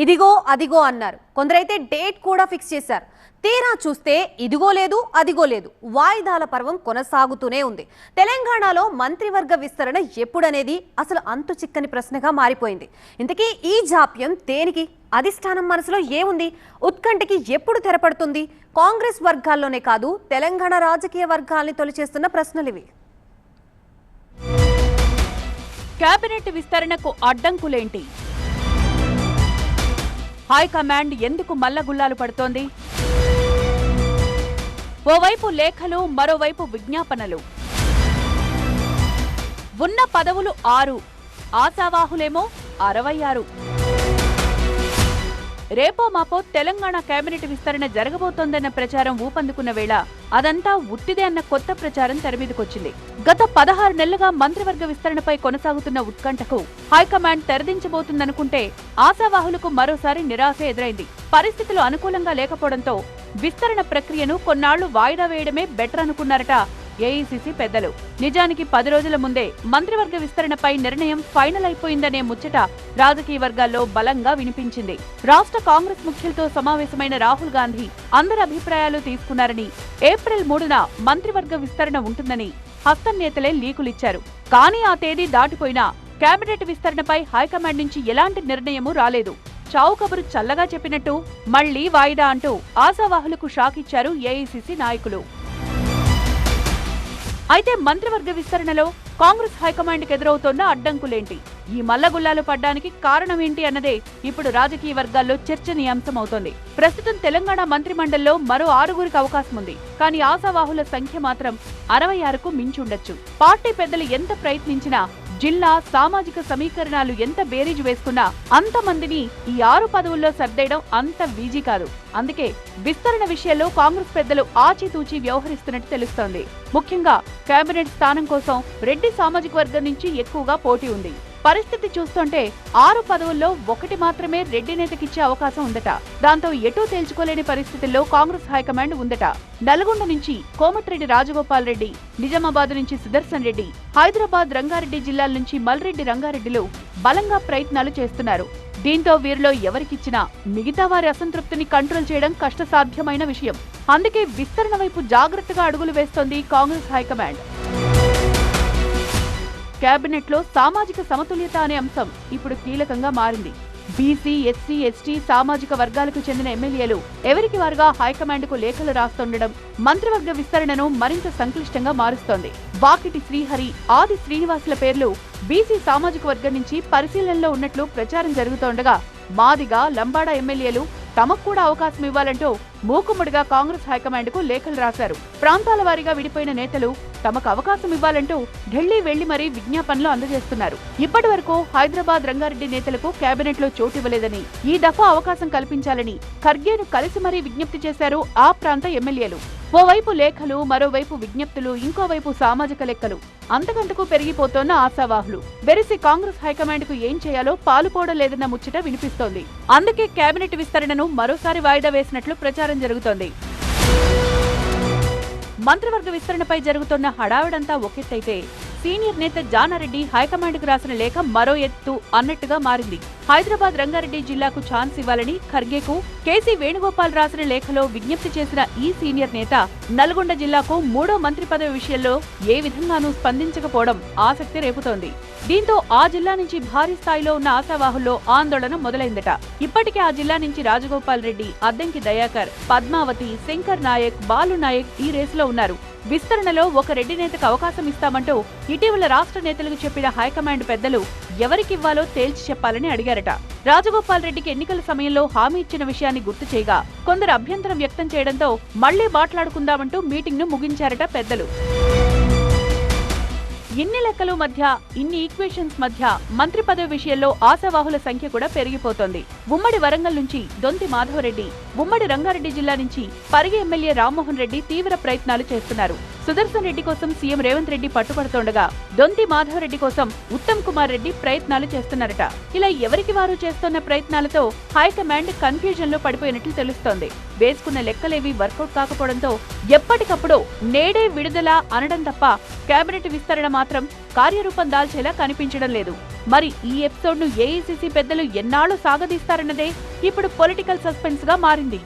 ఇదిగో అదిగో అన్నారు. కొందరైతే డేట్ కూడా ఫిక్స్ చేశారు. తీరా చూస్తే ఇదిగో లేదు అదిగో లేదు. వాయిదాల పర్వం కొనసాగుతూనే ఉంది. తెలంగాణలో మంత్రివర్గ విస్తరణ ఎప్పుడనేది అసలు అంతు చిక్కని ప్రశ్నగా మారిపోయింది. ఇంతకీ ఈ జాప్యం దేనికి? అధిష్టానం మనసులో ఏముంది? ఉత్కంఠకి ఎప్పుడు తెరపడుతుంది? కాంగ్రెస్ వర్గాల్లోనే కాదు తెలంగాణ రాజకీయ వర్గాల్ని తొలిచేస్తున్న ప్రశ్నలివి కేబినెట్ విస్తరణకు అడ్డంకులేంటి? హైకమాండ్ ఎందుకు మల్లగుల్లాలు పడుతోంది? ఓవైపు లేఖలు మరోవైపు విజ్ఞాపనలు. ఉన్న పదవులు ఆరు ఆశావాహులేమో అరవై ఆరు. రేపో మాపో తెలంగాణ కేబినెట్ విస్తరణ జరగబోతోందన్న ప్రచారం ఊపందుకున్న వేళ అదంతా ఉట్టిదే అన్న కొత్త ప్రచారం తెరమీదకొచ్చింది. గత పదహారు నెలలుగా మంత్రివర్గ విస్తరణపై కొనసాగుతున్న ఉత్కంఠకు హైకమాండ్ తెరదించబోతుందనుకుంటే ఆశావాహులకు మరోసారి నిరాశ ఎదురైంది. పరిస్థితులు అనుకూలంగా లేకపోవడంతో విస్తరణ ప్రక్రియను కొన్నాళ్ళు వాయిదా వేయడమే బెటర్ అనుకున్నారట ఏఐసిసి పెద్దలు. నిజానికి పది రోజుల ముందే మంత్రివర్గ విస్తరణపై నిర్ణయం ఫైనల్ అయిపోయిందనే ముచ్చట రాజకీయ వర్గాల్లో బలంగా వినిపించింది. రాష్ట్ర కాంగ్రెస్ ముఖ్యులతో సమావేశమైన రాహుల్ గాంధీ అందరి అభిప్రాయాలు తీసుకున్నారని ఏప్రిల్ మూడున మంత్రివర్గ విస్తరణ ఉంటుందని హస్తం నేతలే లీకులిచ్చారు. కానీ ఆ తేదీ దాటిపోయినా కేబినెట్ విస్తరణపై హైకమాండ్ నుంచి ఎలాంటి నిర్ణయమూ రాలేదు. చావు కబురు చల్లగా చెప్పినట్టు మళ్ళీ వాయిదా అంటూ ఆశావాహులకు షాకిచ్చారు ఏఐసిసి నాయకులు. అయితే మంత్రివర్గ విస్తరణలో కాంగ్రెస్ హైకమాండ్కి ఎదురవుతోన్న అడ్డంకులేంటి? ఈ మల్లగుల్లాలు పడ్డానికి కారణం ఏంటి అన్నదే ఇప్పుడు రాజకీయ వర్గాల్లో చర్చనీయాంశమవుతోంది. ప్రస్తుతం తెలంగాణ మంత్రిమండలిలో మరో ఆరుగురికి అవకాశం ఉంది. కానీ ఆశావాహుల సంఖ్య మాత్రం అరవై ఆరుకు మించుండొచ్చు పార్టీ పెద్దలు ఎంత ప్రయత్నించినా జిల్లా సామాజిక సమీకరణాలు ఎంత బేరీజు వేసుకున్నా అంతమందిని ఈ ఆరు పదవుల్లో సర్దేయడం అంత వీజీ కాదు. అందుకే విస్తరణ విషయంలో కాంగ్రెస్ పెద్దలు ఆచితూచి వ్యవహరిస్తున్నట్టు తెలుస్తోంది. ముఖ్యంగా కేబినెట్ స్థానం కోసం రెడ్డి సామాజిక వర్గం నుంచి ఎక్కువగా పోటీ ఉంది. పరిస్థితి చూస్తుంటే ఆరు పదవుల్లో ఒకటి మాత్రమే రెడ్డి నేతకిచ్చే అవకాశం ఉందట. దాంతో ఎటూ తేల్చుకోలేని పరిస్థితుల్లో కాంగ్రెస్ హైకమాండ్ ఉందట. నల్గొండ నుంచి కోమటిరెడ్డి రాజగోపాల్ రెడ్డి నిజామాబాద్ నుంచి సుదర్శన్ రెడ్డి హైదరాబాద్ రంగారెడ్డి జిల్లాల నుంచి మల్రెడ్డి రంగారెడ్డిలు బలంగా ప్రయత్నాలు చేస్తున్నారు. దీంతో వీరిలో ఎవరికిచ్చినా మిగతా వారి అసంతృప్తిని కంట్రోల్ చేయడం కష్టసాధ్యమైన విషయం. అందుకే విస్తరణ వైపు జాగ్రత్తగా అడుగులు వేస్తోంది కాంగ్రెస్ హైకమాండ్. కేబినెట్లో సామాజిక సమతుల్యత అనే అంశం ఇప్పుడు కీలకంగా మారింది. బీసీ ఎస్సీ ఎస్టీ సామాజిక వర్గాలకు చెందిన ఎమ్మెల్యేలు ఎవరికి వారుగా హైకమాండ్కు లేఖలు రాస్తుండడం మంత్రివర్గ విస్తరణను మరింత సంక్లిష్టంగా మారుస్తోంది. వాకిటి శ్రీహరి ఆది శ్రీనివాసుల పేర్లు బీసీ సామాజిక వర్గం నుంచి పరిశీలనలో ఉన్నట్లు ప్రచారం జరుగుతోండగా మాదిగా లంబాడ ఎమ్మెల్యేలు తమకు కూడా అవకాశం ఇవ్వాలంటూ మూకుమ్మడిగా కాంగ్రెస్ హైకమాండ్కు లేఖలు రాశారు. ప్రాంతాల వారీగా విడిపోయిన నేతలు తమకు అవకాశం ఇవ్వాలంటూ ఢిల్లీ వెళ్ళి మరీ విజ్ఞాపనలు అందజేస్తున్నారు. ఇప్పటి వరకు హైదరాబాద్ రంగారెడ్డి నేతలకు కేబినెట్లో చోటు ఇవ్వలేదని ఈ దఫా అవకాశం కల్పించాలని ఖర్గేను కలిసి మరీ విజ్ఞప్తి చేశారు ఆ ప్రాంత ఎమ్మెల్యేలు. ఓవైపు లేఖలు మరోవైపు విజ్ఞప్తులు ఇంకోవైపు సామాజిక లెక్కలు. అంతకంతకు పెరిగిపోతోన్న ఆశావాహులు. బెరిసి కాంగ్రెస్ హైకమాండ్కు ఏం చేయాలో పాలుపోవడం లేదన్న ముచ్చట వినిపిస్తోంది. అందుకే కేబినెట్ విస్తరణను మరోసారి వాయిదా వేసినట్లు ప్రచారం జరుగుతోంది. మంత్రివర్గ విస్తరణపై జరుగుతున్న హడావిడంతా ఒకెత్తైతే సీనియర్ నేత జానారెడ్డి హైకమాండ్కు రాసిన లేఖ మరో ఎత్తు అన్నట్టుగా మారింది. హైదరాబాద్ రంగారెడ్డి జిల్లాకు ఛాన్స్ ఇవ్వాలని ఖర్గేకు కేసీ వేణుగోపాల్ రాసిన లేఖలో విజ్ఞప్తి చేసిన ఈ సీనియర్ నేత నల్గొండ జిల్లాకు మూడో మంత్రి పదవి విషయంలో ఏ విధంగానూ స్పందించకపోవడం ఆసక్తి రేపుతోంది. దీంతో ఆ జిల్లా నుంచి భారీ స్థాయిలో ఉన్న ఆశావాహుల్లో ఆందోళన మొదలైందట. ఇప్పటికే ఆ జిల్లా నుంచి రాజగోపాల్ రెడ్డి అద్దంకి దయాకర్ పద్మావతి శంకర్ నాయక్ బాలు నాయక్ ఈ రేసులో ఉన్నారు. విస్తరణలో ఒక రెడ్డి నేతకు అవకాశం ఇస్తామంటూ ఇటీవల రాష్ట్ర నేతలకు చెప్పిన హైకమాండ్ పెద్దలు ఎవరికివ్వాలో తేల్చి చెప్పాలని అడిగారట. రాజగోపాల్ రెడ్డికి ఎన్నికల సమయంలో హామీ ఇచ్చిన విషయాన్ని గుర్తు చేయగా కొందరు అభ్యంతరం వ్యక్తం చేయడంతో మళ్ళీ మాట్లాడుకుందామంటూ మీటింగ్ను ముగించారట పెద్దలు. ఇన్ని లెక్కలు మధ్య ఇన్ని ఈక్వేషన్స్ మధ్య మంత్రి పదవి విషయంలో ఆశావాహుల సంఖ్య కూడా పెరిగిపోతోంది. ఉమ్మడి వరంగల్ నుంచి దొంతి మాధవరెడ్డి ఉమ్మడి రంగారెడ్డి జిల్లా నుంచి పరిగి ఎమ్మెల్యే రామ్మోహన్ రెడ్డి తీవ్ర ప్రయత్నాలు చేస్తున్నారు. సుదర్శన్ రెడ్డి కోసం సీఎం రేవంత్ రెడ్డి పట్టుపడుతుండగా దొంతి మాధవరెడ్డి కోసం ఉత్తమ్ కుమార్ రెడ్డి ప్రయత్నాలు చేస్తున్నారట. ఇలా ఎవరికి వారు చేస్తున్న ప్రయత్నాలతో హైకమాండ్ కన్ఫ్యూజన్లో పడిపోయినట్లు తెలుస్తోంది. వేసుకున్న లెక్కలేవి వర్కౌట్ కాకపోవడంతో ఎప్పటికప్పుడు నేడే విడుదల అనడం తప్ప కేబినెట్ విస్తరణ మాత్రం కార్యరూపం దాల్చేలా కనిపించడం లేదు. మరి ఈ ఎపిసోడ్ను ఏఐసిసి పెద్దలు ఎన్నాళ్ళు సాగదీస్తారన్నదే ఇప్పుడు పొలిటికల్ సస్పెన్స్గా మారింది.